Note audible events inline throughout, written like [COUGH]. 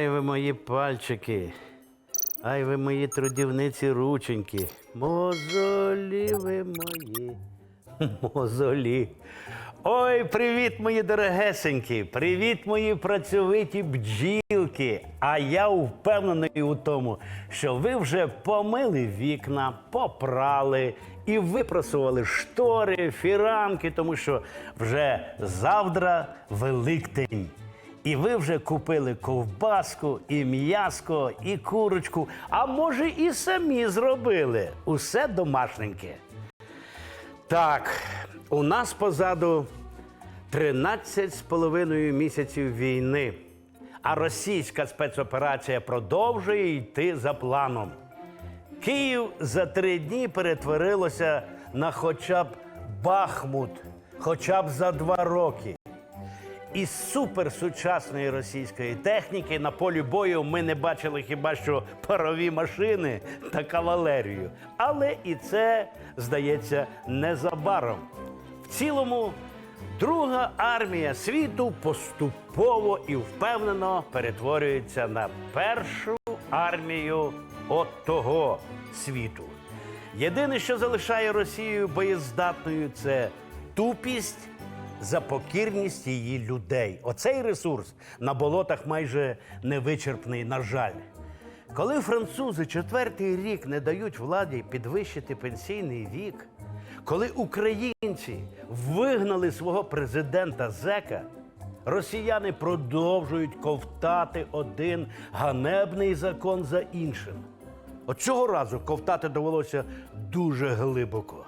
Ай ви мої пальчики, ай ви мої трудівниці рученьки, мозолі ви мої, мозолі. Ой, привіт, мої дорогесенькі, привіт, мої працьовиті бджілки. А я впевнений у тому, що ви вже помили вікна, попрали і випросували штори, фіранки, тому що вже завтра Великдень. І ви вже купили ковбаску, і м'яско, і курочку, а може, і самі зробили. Усе домашненьке. Так, у нас позаду 13 з половиною місяців війни, а російська спецоперація продовжує йти за планом. Київ за три дні перетворилося на хоча б Бахмут, хоча б за два роки. Із суперсучасної російської техніки на полі бою ми не бачили хіба що парові машини та кавалерію. Але і це здається незабаром. В цілому, друга армія світу поступово і впевнено перетворюється на першу армію от того світу. Єдине, що залишає Росію боєздатною, це тупість за покірність її людей. Оцей ресурс на болотах майже невичерпний, на жаль. Коли французи четвертий рік не дають владі підвищити пенсійний вік, коли українці вигнали свого президента Зека, росіяни продовжують ковтати один ганебний закон за іншим. От цього разу ковтати довелося дуже глибоко.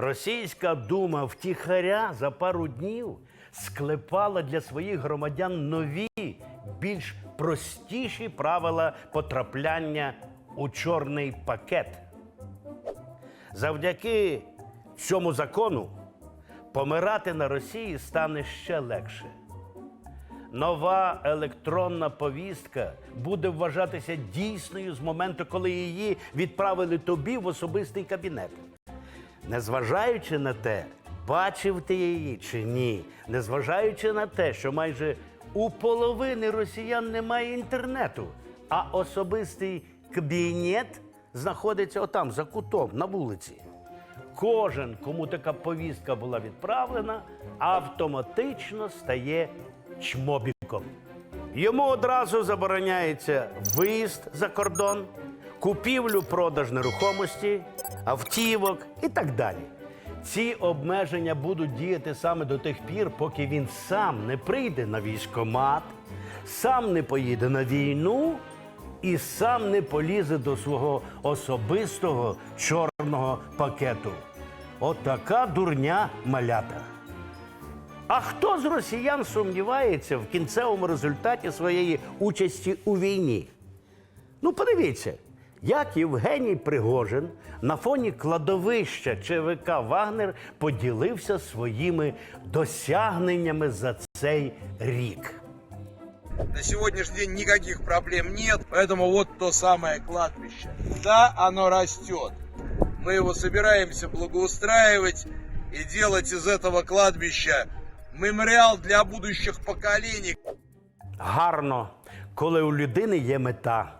Російська дума втіхаря за пару днів склепала для своїх громадян нові, більш простіші правила потрапляння у чорний пакет. Завдяки цьому закону помирати на Росії стане ще легше. Нова електронна повістка буде вважатися дійсною з моменту, коли її відправили тобі в особистий кабінет. Незважаючи на те, бачив ти її чи ні, незважаючи на те, що майже у половини росіян немає інтернету, а особистий кабінет знаходиться отам, за кутом, на вулиці. Кожен, кому така повістка була відправлена, автоматично стає чмобіком. Йому одразу забороняється виїзд за кордон, купівлю продаж нерухомості, автівок і так далі. Ці обмеження будуть діяти саме до тих пір, поки він сам не прийде на військомат, сам не поїде на війну і сам не полізе до свого особистого чорного пакету. Отака дурня малята. А хто з росіян сумнівається в кінцевому результаті своєї участі у війні? Ну, подивіться, як Євгеній Пригожин на фоні кладовища ЧВК Вагнер поділився своїми досягненнями за цей рік. На сегодняшний день никаких проблем нет, поэтому вот то самое кладбище. Да, оно растет. Мы его собираемся благоустраивать и делать из этого кладбища мемориал для будущих поколений. Гарно, коли у людини є мета.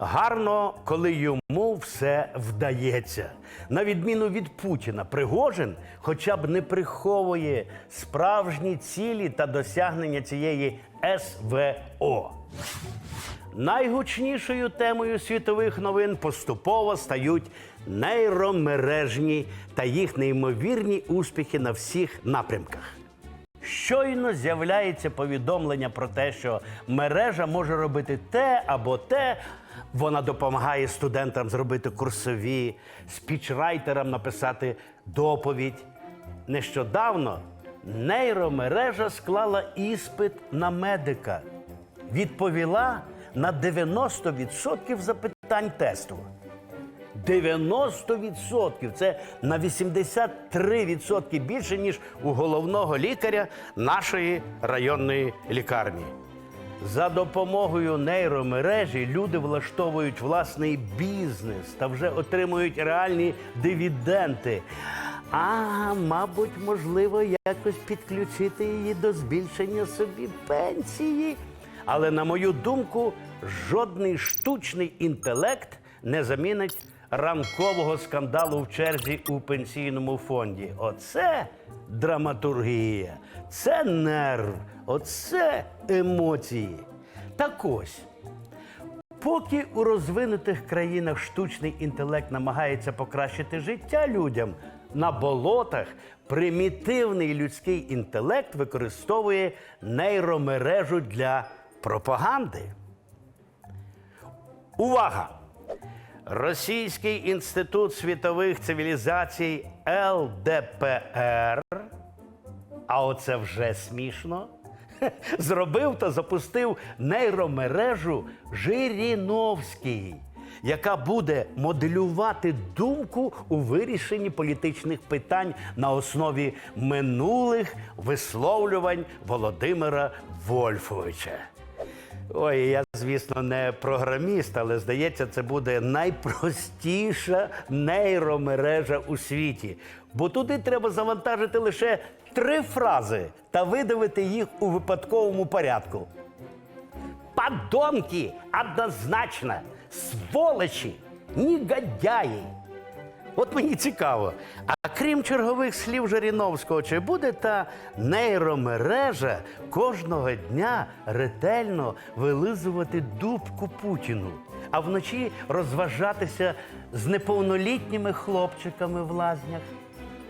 Гарно, коли йому все вдається. На відміну від Путіна, Пригожин хоча б не приховує справжні цілі та досягнення цієї СВО. Найгучнішою темою світових новин поступово стають нейромережні та їх неймовірні успіхи на всіх напрямках. Щойно з'являється повідомлення про те, що мережа може робити те або те. Вона допомагає студентам зробити курсові, спічрайтерам написати доповідь. Нещодавно нейромережа склала іспит на медика, відповіла на 90% запитань тесту. 90% це на 83% більше, ніж у головного лікаря нашої районної лікарні. За допомогою нейромережі люди влаштовують власний бізнес та вже отримують реальні дивіденти. А, мабуть, можливо, якось підключити її до збільшення собі пенсії. Але на мою думку, жодний штучний інтелект не замінить ранкового скандалу в черзі у пенсійному фонді. Оце драматургія, це нерв, оце емоції. Так ось. Поки у розвинутих країнах штучний інтелект намагається покращити життя людям, на болотах примітивний людський інтелект використовує нейромережу для пропаганди. Увага! Російський інститут світових цивілізацій ЛДПР а оце вже смішно. [LAUGHS] Зробив та запустив нейромережу Жириновський, яка буде моделювати думку у вирішенні політичних питань на основі минулих висловлювань Володимира Вольфовича. Ой, я, звісно, не програміст, але здається, це буде найпростіша нейромережа у світі. Бо туди треба завантажити лише три фрази та видавити їх у випадковому порядку. Подонки однозначно, сволочі, негодяї. От мені цікаво. А крім чергових слів Жириновського, чи буде та нейромережа кожного дня ретельно вилизувати дубку Путіну, а вночі розважатися з неповнолітніми хлопчиками в лазнях?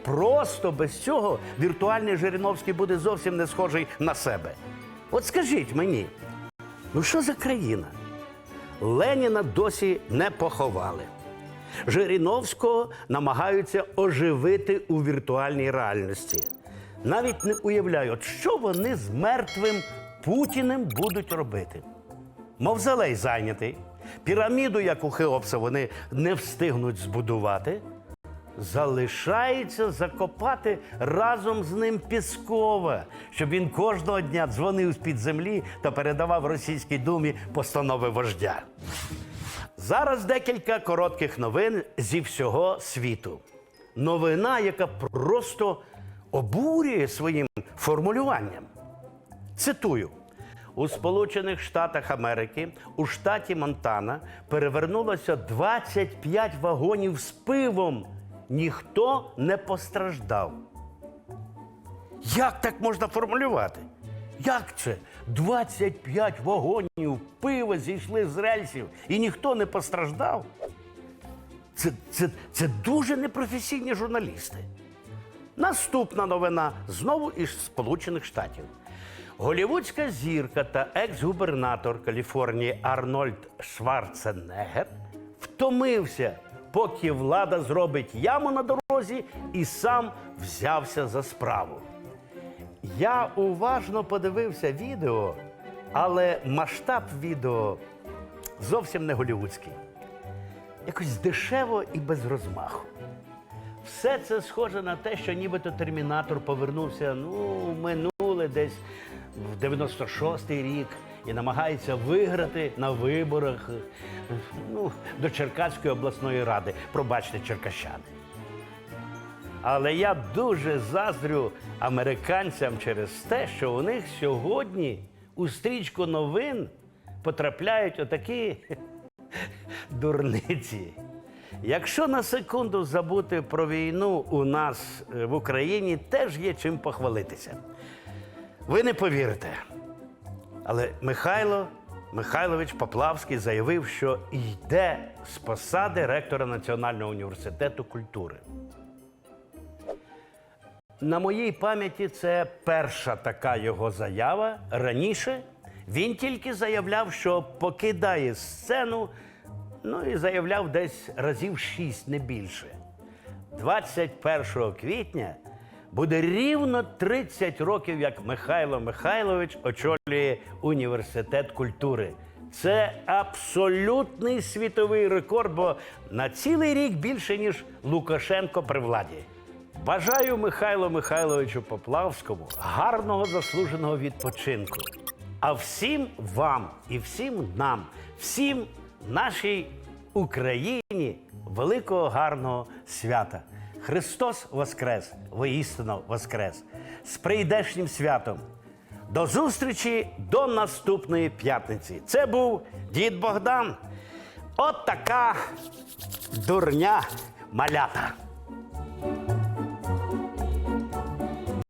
Просто без цього віртуальний Жириновський буде зовсім не схожий на себе. От скажіть мені, ну що за країна? Леніна досі не поховали. Жириновського намагаються оживити у віртуальній реальності. Навіть не уявляю, що вони з мертвим Путіним будуть робити. Мавзолей зайнятий, піраміду, як у Хеопса, вони не встигнуть збудувати. Залишається закопати разом з ним Піскова, щоб він кожного дня дзвонив з-під землі та передавав російській думі постанови вождя. Зараз декілька коротких новин зі всього світу. Новина, яка просто обурює своїм формулюванням. Цитую: у Сполучених Штатах Америки у штаті Монтана перевернулося 25 вагонів з пивом. Ніхто не постраждав. Як так можна формулювати? Як це? 25 вагонів пива зійшли з рельсів і ніхто не постраждав? Це, це, це дуже непрофесійні журналісти. Наступна новина знову із Сполучених Штатів. Голівудська зірка та екс-губернатор Каліфорнії Арнольд Шварценеггер втомився, поки влада зробить яму на дорозі і сам взявся за справу. Я уважно подивився відео, але масштаб відео зовсім не голівудський. Якось дешево і без розмаху. Все це схоже на те, що нібито термінатор повернувся ну, минуле десь в 96-й рік і намагається виграти на виборах ну, до Черкаської обласної ради. Пробачте, черкащани. Але я дуже заздрю американцям через те, що у них сьогодні у стрічку новин потрапляють отакі [LAUGHS] дурниці. Якщо на секунду забути про війну у нас е, в Україні, теж є чим похвалитися. Ви не повірите. Але Михайло Михайлович Поплавський заявив, що йде з посади ректора Національного університету культури. На моїй пам'яті це перша така його заява. Раніше він тільки заявляв, що покидає сцену, ну і заявляв десь разів шість, не більше. 21 квітня буде рівно 30 років, як Михайло Михайлович очолює університет культури. Це абсолютний світовий рекорд, бо на цілий рік більше, ніж Лукашенко при владі. Бажаю Михайлу Михайловичу Поплавському гарного заслуженого відпочинку. А всім вам і всім нам, всім нашій Україні великого гарного свята. Христос Воскрес! Воістину Воскрес! З прийдешнім святом! До зустрічі до наступної п'ятниці. Це був дід Богдан. От така дурня малята.